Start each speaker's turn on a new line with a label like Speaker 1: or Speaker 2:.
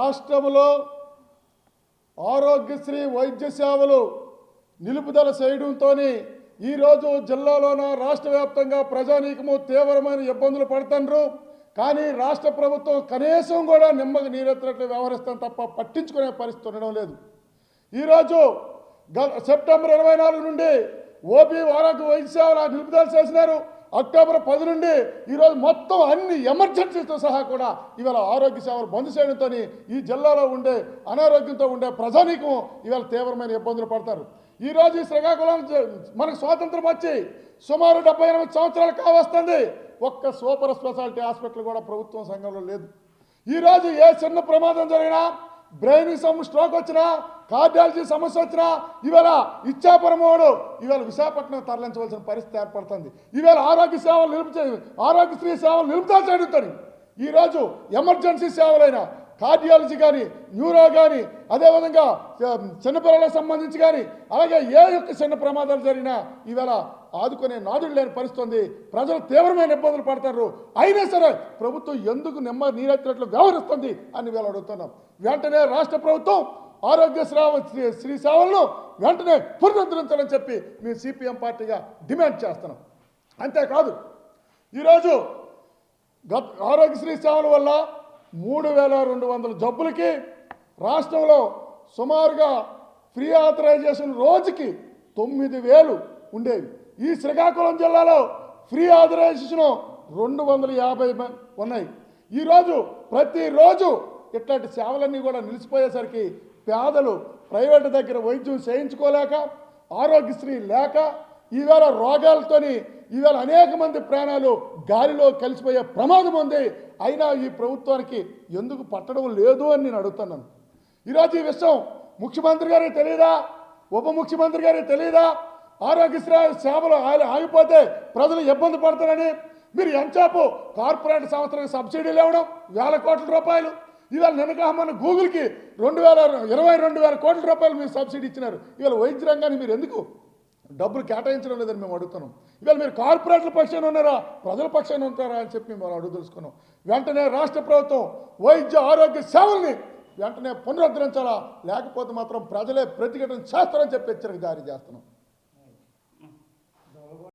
Speaker 1: రాష్ట్రంలో ఆరోగ్యశ్రీ వైద్య సేవలు నిలుపుదల చేయడంతో ఈరోజు జిల్లాలోన రాష్ట్ర వ్యాప్తంగా ప్రజానీకము తీవ్రమైన ఇబ్బందులు పడుతున్నారు కానీ రాష్ట్ర ప్రభుత్వం కనీసం కూడా నిమ్మకి నీరెత్తినట్లు వ్యవహరిస్తాం తప్ప పట్టించుకునే పరిస్థితి ఉండడం లేదు. ఈరోజు గ- సెప్టెంబర్ ఇరవై నాలుగు నుండి ఓపీ ఆరోగ్య వైద్య సేవలు నిలుపుదల చేసినారు. అక్టోబర్ పది నుండి ఈరోజు మొత్తం అన్ని ఎమర్జెన్సీతో సహా కూడా ఇవాళ ఆరోగ్య సేవలు బంద్ చేయడంతో ఈ జిల్లాలో ఉండే అనారోగ్యంతో ఉండే ప్రజానీకం ఇవాళ తీవ్రమైన ఇబ్బందులు పడతారు. ఈరోజు ఈ శ్రీకాకుళం మనకు స్వాతంత్రం వచ్చి సుమారు డెబ్బై ఎనిమిది సంవత్సరాలు కావస్తుంది. ఒక్క సూపర్ స్పెషాలిటీ హాస్పిటల్ కూడా ప్రభుత్వం సంఘంలో లేదు. ఈరోజు ఏ చిన్న ప్రమాదం జరిగినా బ్రెయిన్ సమ్ స్ట్రోక్ వచ్చినా కార్డియాలజీ సమస్య వచ్చినా ఇవాళ ఇచ్చాపురమోడు ఇవాళ విశాఖపట్నం తరలించవలసిన పరిస్థితి ఏర్పడుతుంది. ఇవాళ ఆరోగ్య సేవలు నిలుపు ఆరోగ్యశ్రీ సేవలు నిలుపుదల చేయడంతో ఈరోజు ఎమర్జెన్సీ సేవలైన కార్డియాలజీ కానీ న్యూరో కానీ అదేవిధంగా చిన్నపిల్లలకు సంబంధించి కానీ అలాగే ఏ యొక్క చిన్న ప్రమాదాలు జరిగినా ఈవేళ ఆదుకునే నాదుడు లేని పరిస్థితుంది. ప్రజలు తీవ్రమైన ఇబ్బందులు పడతారు. అయినా సరే ప్రభుత్వం ఎందుకు నెమ్మ నీరెత్తినట్లు వ్యవహరిస్తుంది అని వీళ్ళు అడుగుతున్నాం. వెంటనే రాష్ట్ర ప్రభుత్వం ఆరోగ్య శ్రావ శ్రీ సేవలను వెంటనే పునరుద్ధరించాలని చెప్పి మేము సిపిఎం పార్టీగా డిమాండ్ చేస్తున్నాం. అంతేకాదు ఈరోజు గత ఆరోగ్యశ్రీ సేవల వల్ల మూడు వేల రెండు వందల జబ్బులకి రాష్ట్రంలో సుమారుగా ఫ్రీ ఆథరైజేషన్ రోజుకి తొమ్మిది వేలు ఉండేవి. ఈ శ్రీకాకుళం జిల్లాలో ఫ్రీ ఆథరైజేషన్ రెండు వందల యాభై మ- ఉన్నాయి. ఈరోజు ప్రతిరోజు ఇట్లాంటి సేవలన్నీ కూడా నిలిచిపోయేసరికి పేదలు ప్రైవేటు దగ్గర వైద్యం చేయించుకోలేక ఆరోగ్యశ్రీ లేక ఈవేళ రోగాలతోని ఈవేళ అనేక మంది ప్రాణాలు గాలిలో కలిసిపోయే ప్రమాదం ఉంది. అయినా ఈ ప్రభుత్వానికి ఎందుకు పట్టడం లేదు అని నేను అడుగుతున్నాను. ఈరోజు ఈ విషయం ముఖ్యమంత్రి గారికి తెలియదా ఉప ముఖ్యమంత్రి గారికి తెలియదా ఆరోగ్యశ్రీ సేవలు ఆగిపోతే ప్రజలు ఇబ్బంది పడతారని. మీరు ఎంచాపు కార్పొరేట్ సంస్థలకు సబ్సిడీలు ఇవ్వడం వేల కోట్ల రూపాయలు. ఇవాళ నిన్నగా మన గూగుల్కి రెండు వేల ఇరవై రెండు వేల కోట్ల రూపాయలు మీరు సబ్సిడీ ఇచ్చినారు. ఇవాళ వైద్య రంగాన్ని మీరు ఎందుకు డబ్బులు కేటాయించడం లేదని మేము అడుగుతున్నాం. ఇవాళ మీరు కార్పొరేట్ల పక్షాన ఉన్నారా? ప్రజల పక్షాన ఉంటారా అని చెప్పి మేము అడుగు తెలుసుకున్నాం. వెంటనే రాష్ట్ర ప్రభుత్వం వైద్య ఆరోగ్య సేవల్ని వెంటనే పునరుద్ధరించాలా? లేకపోతే మాత్రం ప్రజలే ప్రతిఘటన చేస్తారని చెప్పి హెచ్చరిక జారీ చేస్తున్నాం.